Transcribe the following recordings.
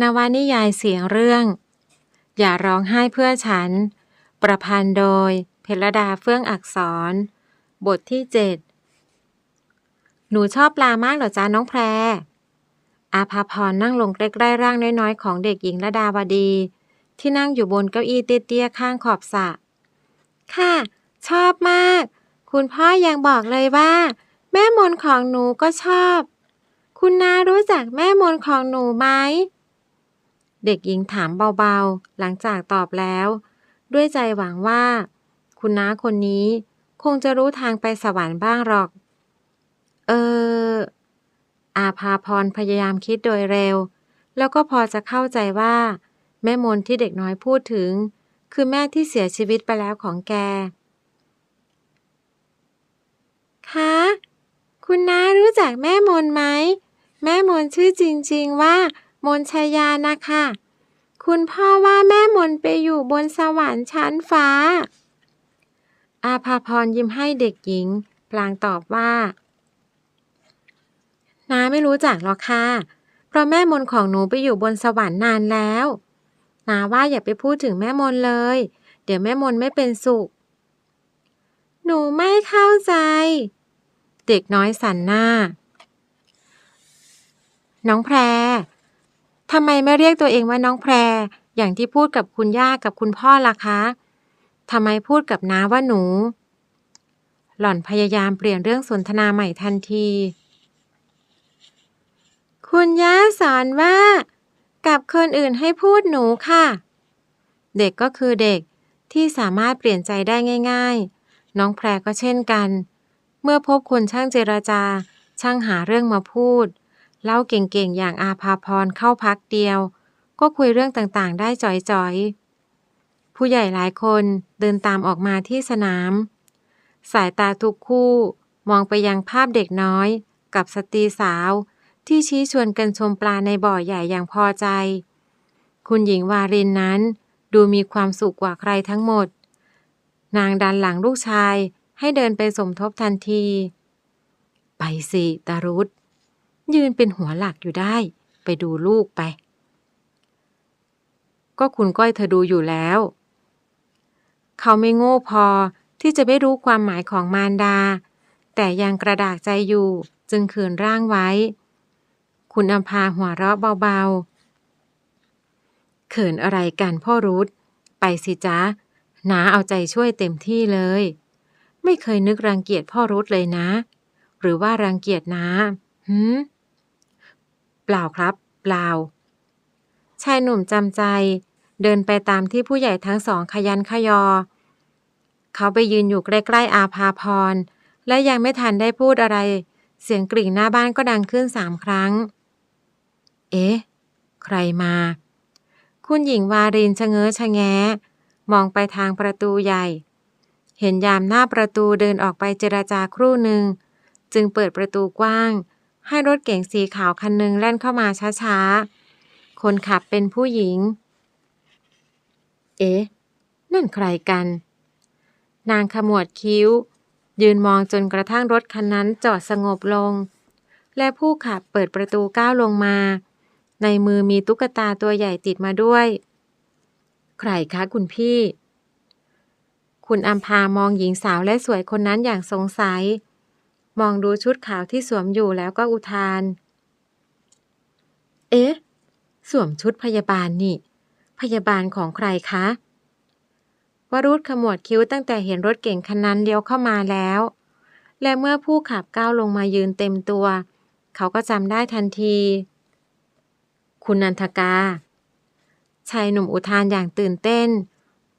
นวนิยายเสียงเรื่อง อย่าร้องไห้เพื่อฉัน ประพันธ์โดย เพลดาเฟื่องอักษร บทที่เจ็ดหนูชอบปลามากเหรอจ๊ะน้องแพร อาภาพรนั่งลงใกล้ๆร่างน้อยๆ ของเด็กหญิงระดาวดี ที่นั่งอยู่บนเก้าอี้เตี้ยๆข้างขอบสระค่ะ ชอบมาก คุณพ่อยังบอกเลยว่า แม่มนของหนูก็ชอบ คุณนารู้จักแม่มนของหนูไหม เด็กหญิงถามเบาๆ หลังจากตอบแล้ว ด้วยใจหวังว่า คุณน้าคนนี้คงจะรู้ทางไปสวรรค์บ้างหรอก เออ อาภาพรพยายามคิดโดยเร็ว แล้วก็พอจะเข้าใจว่า แม่มนที่เด็กน้อยพูดถึง คือแม่ที่เสียชีวิตไปแล้วของแกคะคุณน้ารู้จักแม่มนไหม แม่มนชื่อจริง ๆ ว่า มนชยานะคะ คุณพ่อว่าแม่มนไปอยู่บนสวรรค์ชั้นฟ้า อาภาพรยิ้มให้เด็กหญิง พลางตอบว่า น้าไม่รู้จักหรอกค่ะ เพราะแม่มนของหนูไปอยู่บนสวรรค์นานแล้วนาว่าอย่าไปพูดถึงแม่มนเลย เดี๋ยวแม่มนไม่เป็นสุข หนูไม่เข้าใจ เด็กน้อยสันหน้า น้องแพร ทำไมไม่เรียกตัวเองว่าน้องแพร อย่างที่พูดกับคุณย่ากับคุณพ่อล่ะคะทำไมพูดกับน้าว่าหนู หล่อนพยายามเปลี่ยนเรื่องสนทนาใหม่ทันที คุณย่าสอนว่า กับคนอื่นให้พูดหนูค่ะ เด็กก็คือเด็กที่สามารถเปลี่ยนใจได้ง่าย ๆ น้องแพรก็เช่นกัน เมื่อพบคนช่างเจรจา ช่างหาเรื่องมาพูด เล่าเก่งๆ อย่างอาภาพรเข้าพักเดียว ก็คุยเรื่องต่างๆ ได้จ่อยๆ ผู้ใหญ่หลายคนเดินตามออกมาที่สนาม สายตาทุกคู่มองไปยังภาพเด็กน้อย กับสตรีสาว ที่ชี้ชวนกันชมปลาในบ่อใหญ่อย่างพอใจ คุณหญิงวารินนั้น ดูมีความสุขกว่าใครทั้งหมด นางดันหลังลูกชายให้เดินไปสมทบทันที ไปสิตารุธ ยืนเป็นหัวหลักอยู่ได้ ไปดูลูกไป ก็คุณก้อยเธอดูอยู่แล้ว เขาไม่โง่พอที่จะไม่รู้ความหมายของมารดา แต่ยังกระดากใจอยู่จึงขืนร่างไว้ คุณอำพาหัวเราะเบาๆ เขินอะไรกันพ่อรุธไปสิจ๊ะนาเอาใจช่วยเต็มที่เลย ไม่เคยนึกรังเกียจพ่อรุธเลยนะ หรือว่ารังเกียจนาหืม เปล่าครับ เปล่า ชายหนุ่มจำใจ เดินไปตามที่ผู้ใหญ่ทั้งสองขยันขยอ เขาไปยืนอยู่ใกล้ๆอาภาพร และยังไม่ทันได้พูดอะไร เสียงกริ่งหน้าบ้านก็ดังขึ้นสามครั้ง เอ๊ะ ใครมา คุณหญิงวารินชะเง้อชะแงะมองไปทางประตูใหญ่ เห็นยามหน้าประตูเดินออกไปเจราจาครู่หนึ่ง จึงเปิดประตูกว้าง ให้รถเก๋งสีขาวคันหนึ่งแล่นเข้ามาช้าๆ คนขับเป็นผู้หญิง เอ๊ะ นั่นใครกัน นางขมวดคิ้ว ยืนมองจนกระทั่งรถคันนั้นจอดสงบลง และผู้ขับเปิดประตูก้าวลงมา ในมือมีตุ๊กตาตัวใหญ่ติดมาด้วย ใครคะคุณพี่ คุณอัมพามองหญิงสาวและสวยคนนั้นอย่างสงสัย มองดูชุดขาวที่สวมอยู่แล้วก็อุทาน เอ๊ะ สวมชุดพยาบาลนี่ พยาบาลของใครคะวรุษขมวดคิ้วตั้งแต่เห็นรถเก่งคันนั้นเลี้ยวเข้ามาแล้ว และเมื่อผู้ขับก้าวลงมายืนเต็มตัว เขาก็จำได้ทันที คุณนันทกา ชายหนุ่มอุทานอย่างตื่นเต้น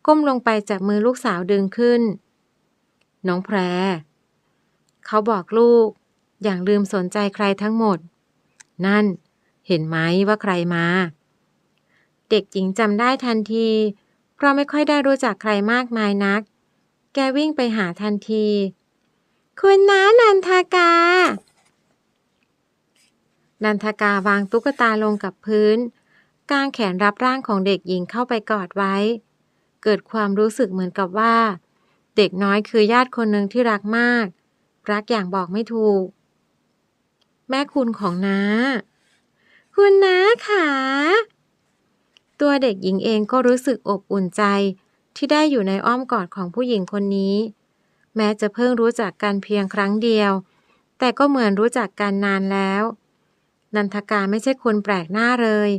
ก้มลงไปจับมือลูกสาวดึงขึ้น น้องแพร เขาบอกลูก อย่างลืมสนใจใครทั้งหมด นั่น เห็นไหมว่าใครมา เด็กหญิงจำได้ทันที เพราะไม่ค่อยได้รู้จักใครมากมายนัก แกวิ่งไปหาทันที คุณน้านันทากา นันทกาวางตุ๊กตาลงกับพื้น กางแขนรับร่างของเด็กหญิงเข้าไปกอดไว้ เกิดความรู้สึกเหมือนกับว่า เด็กน้อยคือญาติคนหนึ่งที่รักมาก รักอย่างบอกไม่ถูก แม่คุณของน้า คุณน้าค่ะตัวเด็กหญิงเองก็รู้สึกอบอุ่นใจที่ได้อยู่ในอ้อมกอดของผู้หญิงคนนี้ แม้จะเพิ่งรู้จักกันเพียงครั้งเดียว แต่ก็เหมือนรู้จักกันนานแล้ว นันทกาไม่ใช่คนแปลกหน้าเลย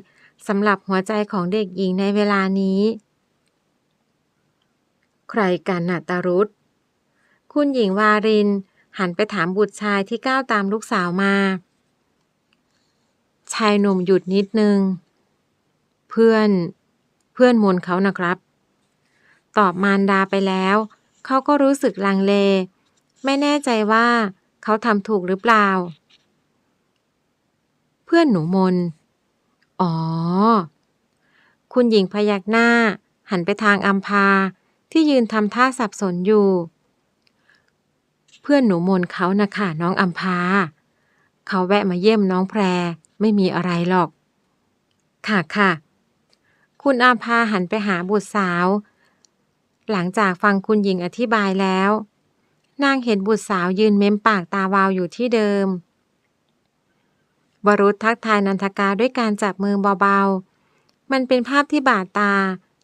สำหรับหัวใจของเด็กหญิงในเวลานี้ ใครกันน่ะตารุธคุณหญิงวาริน หันไปถามบุตรชายที่ก้าวตามลูกสาวมา ชายหนุ่มหยุดนิดนึง เพื่อน เพื่อนมนเขานะครับ ตอบมารดาไปแล้ว เขาก็รู้สึกลังเล ไม่แน่ใจว่าเขาทำถูกหรือเปล่า เพื่อนหนูมน อ๋อ คุณหญิงพยักหน้า หันไปทางอัมพาที่ยืนทำท่าสับสนอยู่ เพื่อนหนูมนเขานะค่ะน้องอัมพา เขาแวะมาเยี่ยมน้องแพร ไม่มีอะไรหรอก ค่ะค่ะ คุณอาภาหันไปหาบุตรสาว หลังจากฟังคุณหญิงอธิบายแล้ว นางเห็นบุตรสาวยืนเม้มปากตาวาวอยู่ที่เดิมวรุษทักทายนันทกาด้วยการจับมือเบาๆ มันเป็นภาพที่บาดตา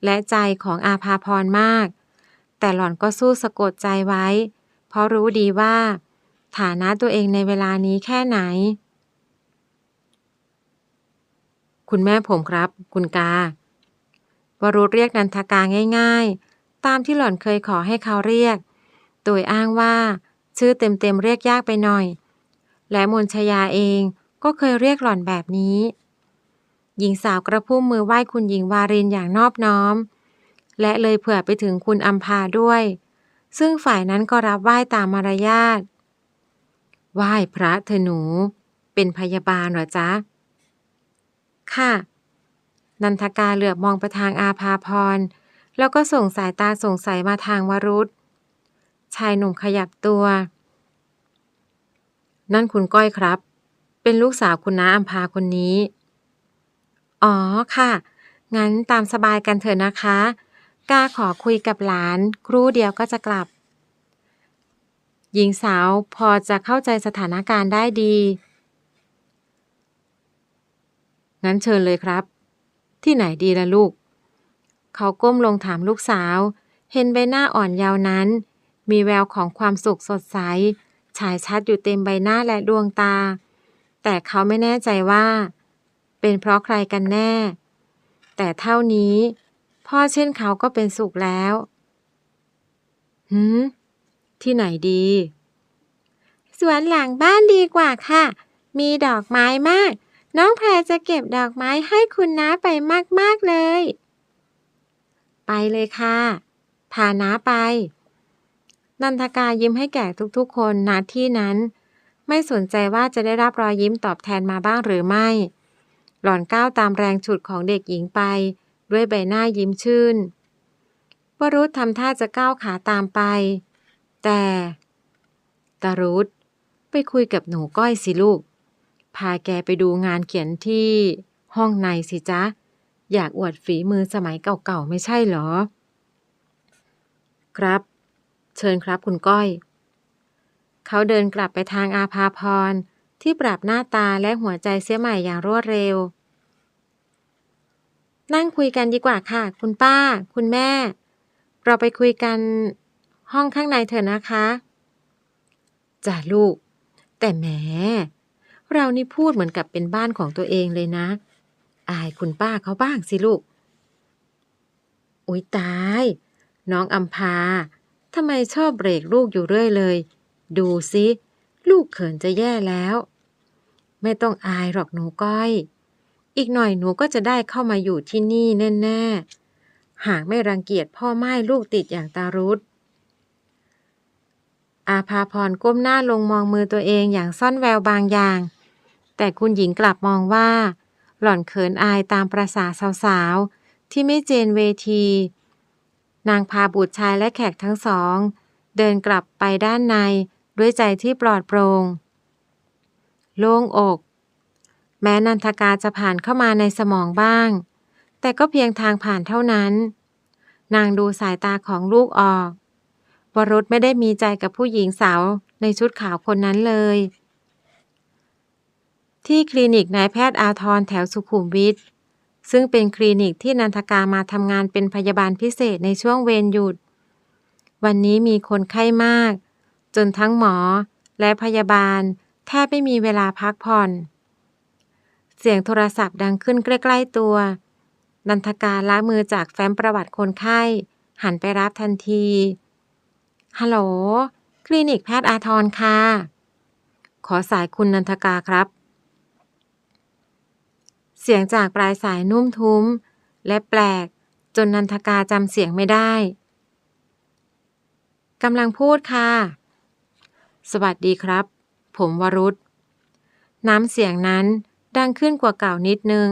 และใจของอาภาพรมาก แต่หล่อนก็สู้สะกดใจไว้ เพราะรู้ดีว่า ฐานะตัวเองในเวลานี้แค่ไหน คุณแม่ผมครับ คุณกาวรุษเรียกนันทกาง่าย ๆ ตามที่หล่อนเคยขอให้เขาเรียก โดยอ้างว่า ชื่อเต็มๆเรียกยากไปหน่อย และมนชยาเองก็เคยเรียกหล่อนแบบนี้ หญิงสาวกระพุ่มมือไหว้คุณหญิงวารินอย่างนอบน้อม และเลยเผื่อไปถึงคุณอัมพาด้วย ซึ่งฝ่ายนั้นก็รับไหว้ตามมารยาทไหว้พระเธอหนู เป็นพยาบาลเหรอจ๊ะ ค่ะ นันทกาเหลือบมองไปทางอาภาพร แล้วก็ส่งสายตาสงสัยมาทางวรุษ ชายหนุ่มขยับตัว นั่นคุณก้อยครับ เป็นลูกสาวคุณน้าอัมพาคนนี้ อ๋อค่ะ งั้นตามสบายกันเถอะนะคะ กาขอคุยกับหลาน ครู่เดียวก็จะกลับ หญิงสาวพอจะเข้าใจสถานการณ์ได้ดี งั้นเชิญเลยครับ ที่ไหนดีล่ะลูก เขาก้มลงถามลูกสาว เห็นใบหน้าอ่อนเยาว์นั้น มีแววของความสุขสดใส ฉายชัดอยู่เต็มใบหน้าและดวงตา แต่เขาไม่แน่ใจว่า เป็นเพราะใครกันแน่ แต่เท่านี้ พ่อเช่นเขาก็เป็นสุขแล้วหืมที่ไหนดี สวนหลังบ้านดีกว่าค่ะ มีดอกไม้มาก น้องแพรจะเก็บดอกไม้ให้คุณน้าไปมาก ๆ เลย ไปเลยค่ะ พาน้าไป นันทกายิ้มให้แก่ทุกๆ คนณที่นั้น ไม่สนใจว่าจะได้รับรอยยิ้มตอบแทนมาบ้างหรือไม่ หล่อนก้าวตามแรงฉุดของเด็กหญิงไป ด้วยใบหน้ายิ้มชื่น วรุษทำท่าจะก้าวขาตามไป แต่ตารุษไปคุยกับหนูก้อยสิลูก พาแกไปดูงานเขียนที่ห้องในสิจ๊ะ อยากอวดฝีมือสมัยเก่าๆ ไม่ใช่หรอ ครับ เชิญครับคุณก้อย เขาเดินกลับไปทางอาภาพรที่ปรับหน้าตาและหัวใจเสียใหม่อย่างรวดเร็ว นั่งคุยกันดีกว่าค่ะ คุณป้า คุณแม่ เราไปคุยกันห้องข้างในเถอะนะคะจ้าลูก แต่แหมเรานี่พูดเหมือนกับเป็นบ้านของตัวเองเลยนะ อายคุณป้าเขาบ้างสิลูก อุ๊ยตาย น้องอัมพาทำไมชอบเบรกลูกอยู่เรื่อยเลย ดูสิ ลูกเขินจะแย่แล้ว ไม่ต้องอายหรอกหนูก้อย อีกหน่อยหนูก็จะได้เข้ามาอยู่ที่นี่แน่ๆ หากไม่รังเกียจพ่อไม้ลูกติดอย่างตารุธอาภาพรก้มหน้าลงมองมือตัวเองอย่างซ่อนแววบางอย่าง แต่คุณหญิงกลับมองว่า หล่อนเขินอายตามประษาสาวๆ ที่ไม่เจนเวที นางพาบุตรชายและแขกทั้งสอง เดินกลับไปด้านในด้วยใจที่ปลอดโปร่งโล่งอก แม้นันทกาจะผ่านเข้ามาในสมองบ้าง แต่ก็เพียงทางผ่านเท่านั้น นางดูสายตาของลูกออกวรุษไม่ได้มีใจกับผู้หญิงสาวในชุดขาวคนนั้นเลย ที่คลินิกนายแพทย์อาทรแถวสุขุมวิทซึ่งเป็นคลินิกที่นันทกามาทำงานเป็นพยาบาลพิเศษในช่วงเวรหยุด วันนี้มีคนไข้มาก จนทั้งหมอและพยาบาลแทบไม่มีเวลาพักผ่อน เสียงโทรศัพท์ดังขึ้นใกล้ ๆ ตัว นันทกาละมือจากแฟ้มประวัติคนไข้ หันไปรับทันที ฮัลโหล คลินิกแพทย์อาทรค่ะ ขอสายคุณนันทกาครับ เสียงจากปลายสายนุ่มทุ้ม และแปลก จนนันทกาจำเสียงไม่ได้กำลังพูดค่ะ สวัสดีครับ ผมวรุษ น้ำเสียงนั้น ดังขึ้นกว่าเก่านิดนึง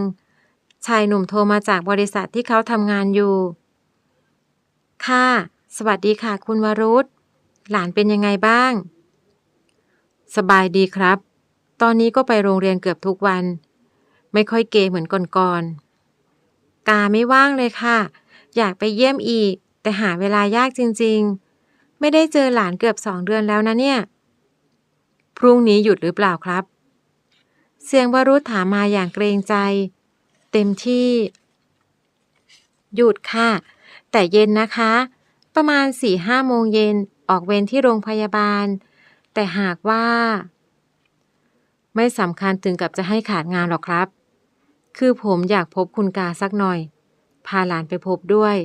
ชายหนุ่มโทรมาจากบริษัทที่เขาทำงานอยู่ ค่ะ สวัสดีค่ะคุณวรุษ หลานเป็นยังไงบ้าง สบายดีครับ ตอนนี้ก็ไปโรงเรียนเกือบทุกวัน ไม่ค่อยเกเหมือนก่อนๆ กาไม่ว่างเลยค่ะ อยากไปเยี่ยมอีก แต่หาเวลายากจริงๆ ไม่ได้เจอหลานเกือบสองเดือนแล้วนะเนี่ย พรุ่งนี้หยุดหรือเปล่าครับ เสียงวรุษถามมาอย่างเกรงใจ เต็มที่ หยุดค่ะ แต่เย็นนะคะ ประมาณสี่ห้าโมงเย็นออกเวรที่โรงพยาบาล แต่หากว่า ไม่สำคัญถึงกับจะให้ขาดงานหรอกครับ คือผมอยากพบคุณกาสักหน่อย พาหลานไปพบด้วย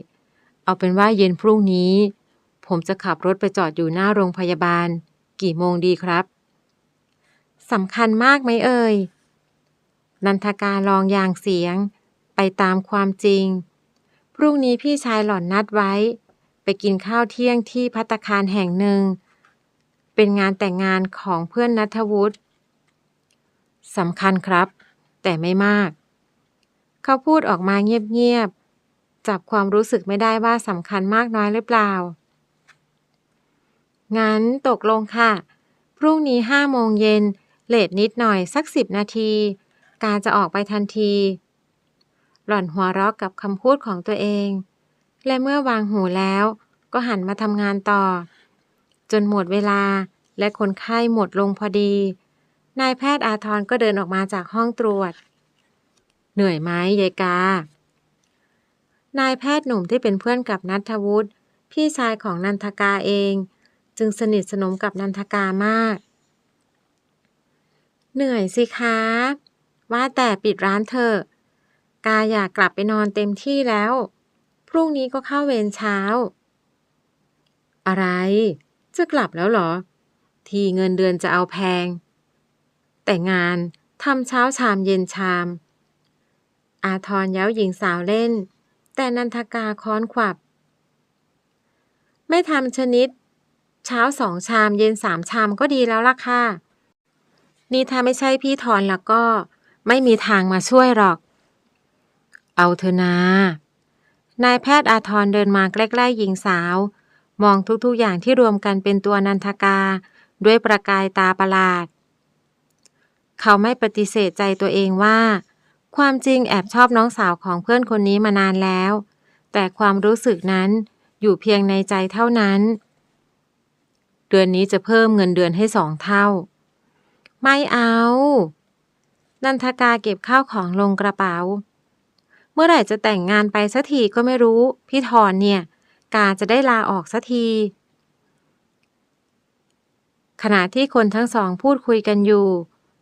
เอาเป็นว่าเย็นพรุ่งนี้ ผมจะขับรถไปจอดอยู่หน้าโรงพยาบาล กี่โมงดีครับ สำคัญมากไหมเอ่ย นันทกาลองอย่างเสียง ไปตามความจริง พรุ่งนี้พี่ชายหล่อนนัดไว้ ไปกินข้าวเที่ยงที่พัตคารแห่งหนึ่ง เป็นงานแต่งงานของเพื่อนนัทวุฒิสำคัญครับ แต่ไม่มาก เขาพูดออกมาเงียบๆ จับความรู้สึกไม่ได้ว่าสำคัญมากน้อยหรือเปล่า งั้นตกลงค่ะ พรุ่งนี้ห้าโมงเย็น เลทนิดหน่อยสักสิบนาที การจะออกไปทันที หล่อนหัวเราะกับคำพูดของตัวเอง และเมื่อวางหูแล้วก็หันมาทำงานต่อ จนหมดเวลาและคนไข้หมดลงพอดี นายแพทย์อาทรก็เดินออกมาจากห้องตรวจ เหนื่อยไหมยายกา นายแพทย์หนุ่มที่เป็นเพื่อนกับนัทวุฒิพี่ชายของนันทกาเอง จึงสนิทสนมกับนันทกามาก เหนื่อยสิคะว่าแต่ปิดร้านเถอะกาอยากกลับไปนอนเต็มที่แล้ว พรุ่งนี้ก็เข้าเวรเช้า อะไร จะกลับแล้วเหรอ ทีเงินเดือนจะเอาแพง แต่งานทำเช้าชามเย็นชาม อาทรเย้าหญิงสาวเล่น แต่นันทกาค้อนขวับ ไม่ทำชนิด เช้าสองชามเย็นสามชามก็ดีแล้วล่ะค่ะ นี่ถ้าไม่ใช่พี่ทอนแล้วก็ ไม่มีทางมาช่วยหรอก เอาเถอะนะนายแพทย์อาทรเดินมาใกล้ๆหญิงสาว มองทุกๆอย่างที่รวมกันเป็นตัวนันทกา ด้วยประกายตาประหลาด เขาไม่ปฏิเสธใจตัวเองว่า ความจริงแอบชอบน้องสาวของเพื่อนคนนี้มานานแล้ว แต่ความรู้สึกนั้นอยู่เพียงในใจเท่านั้น เดือนนี้จะเพิ่มเงินเดือนให้สองเท่า ไม่เอา นันทกาเก็บข้าวของลงกระเป๋า เมื่อไหร่จะแต่งงานไปสักทีก็ไม่รู้ พี่ทอนเนี่ย กาจะได้ลาออกสักที ขณะที่คนทั้งสองพูดคุยกันอยู่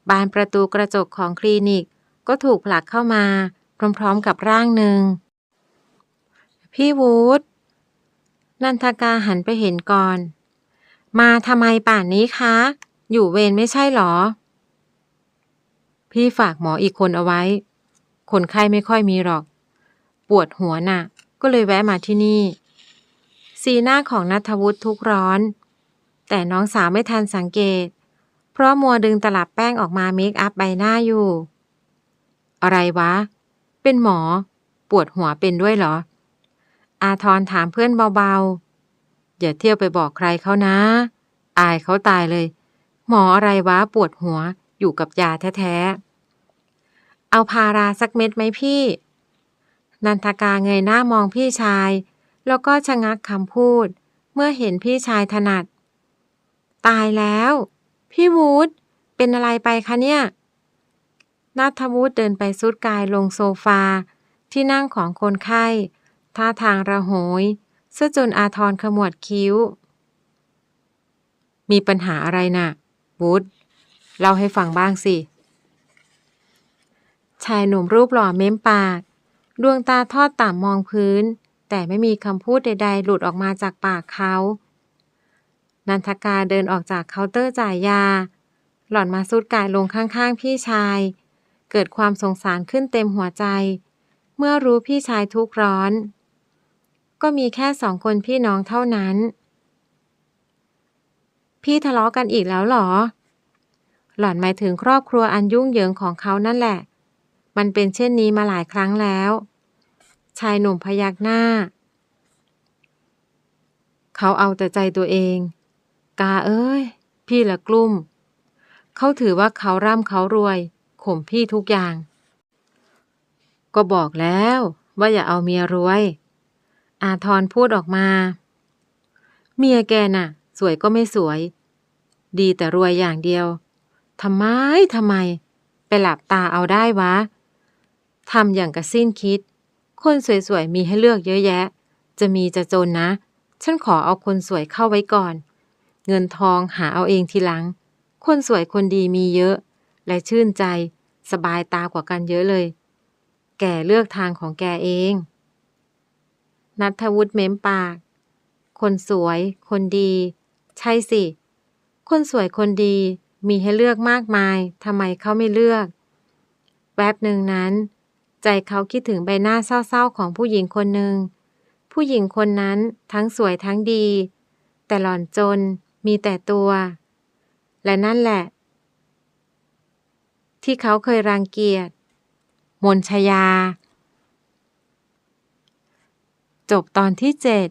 บานประตูกระจกของคลินิกก็ถูกผลักเข้ามา พร้อมๆกับร่างหนึ่ง พี่วูดนันทกาหันไปเห็นก่อน มาทำไมป่านนี้คะ อยู่เวรไม่ใช่หรอ พี่ฝากหมออีกคนเอาไว้ คนไข้ไม่ค่อยมีหรอก ปวดหัวน่ะ ก็เลยแวะมาที่นี่ สีหน้าของนัทวุฒิทุกร้อน แต่น้องสาวไม่ทันสังเกต เพราะมัวดึงตลับแป้งออกมาเมคอัพใบหน้าอยู่ อะไรวะ เป็นหมอ ปวดหัวเป็นด้วยเหรอ อาทรถามเพื่อนเบาๆอย่าเที่ยวไปบอกใครเขานะ อายเขาตายเลย หมออะไรวะปวดหัวอยู่กับยาแท้ๆ เอาพาราสักเม็ดไหมพี่ นันทกาเงยหน้ามองพี่ชาย แล้วก็ชะงักคำพูด เมื่อเห็นพี่ชายถนัด ตายแล้ว พี่วูดเป็นอะไรไปคะเนี่ยนัทวุฒิเดินไปซุดกายลงโซฟา ที่นั่งของคนไข้ ท่าทางระโหยซะจนอาทรขมวดคิ้ว มีปัญหาอะไรนะ่ะ วุฒเล่าให้ฟังบ้างสิ ชายหนุ่มรูปหล่อเม้มปาก ดวงตาทอดต่ำมองพื้น แต่ไม่มีคำพูดใด ๆ หลุดออกมาจากปากเขา นันทกาเดินออกจากเคาน์เตอร์จ่ายยา หล่อนมาสุดกายลงข้าง ๆ พี่ชาย เกิดความสงสารขึ้นเต็มหัวใจ เมื่อรู้พี่ชายทุกข์ร้อน ก็มีแค่สองคนพี่น้องเท่านั้น พี่ทะเลาะกันอีกแล้วเหรอ หล่อนหมายถึงครอบครัวอันยุ่งเหยิงของเขานั่นแหละ มันเป็นเช่นนี้มาหลายครั้งแล้ว ชายหนุ่มพยักหน้า เขาเอาแต่ใจตัวเอง กาเอ้ย พี่ละกลุ่ม เขาถือว่าเขาร่ำเขารวย ข่มพี่ทุกอย่าง ก็บอกแล้วว่าอย่าเอาเมียรวย อาทรพูดออกมา เมียแกน่ะ วยก็ไม่สวย ดีแต่รวยอย่างเดียวทำไมทำไม ไปหลับตาเอาได้วะทำอย่างกระสิ้นคิด คนสวยๆมีให้เลือกเยอะแยะ จะมีจะจนนะ ฉันขอเอาคนสวยเข้าไว้ก่อน เงินทองหาเอาเองทีหลัง คนสวยคนดีมีเยอะ และชื่นใจ สบายตากว่ากันเยอะเลย แกเลือกทางของแกเอง นัทวุฒิเม้มปาก คนสวย คนดี ใช่สิ คนสวยคนดีมีให้เลือกมากมายทำไมเขาไม่เลือก แวบหนึ่งนั้น ใจเขาคิดถึงใบหน้าเศร้าๆของผู้หญิงคนหนึ่ง ผู้หญิงคนนั้นทั้งสวยทั้งดี แต่หล่อนจนมีแต่ตัว และนั่นแหละ ที่เขาเคยรังเกียจมนชยา จบตอนที่เจ็ด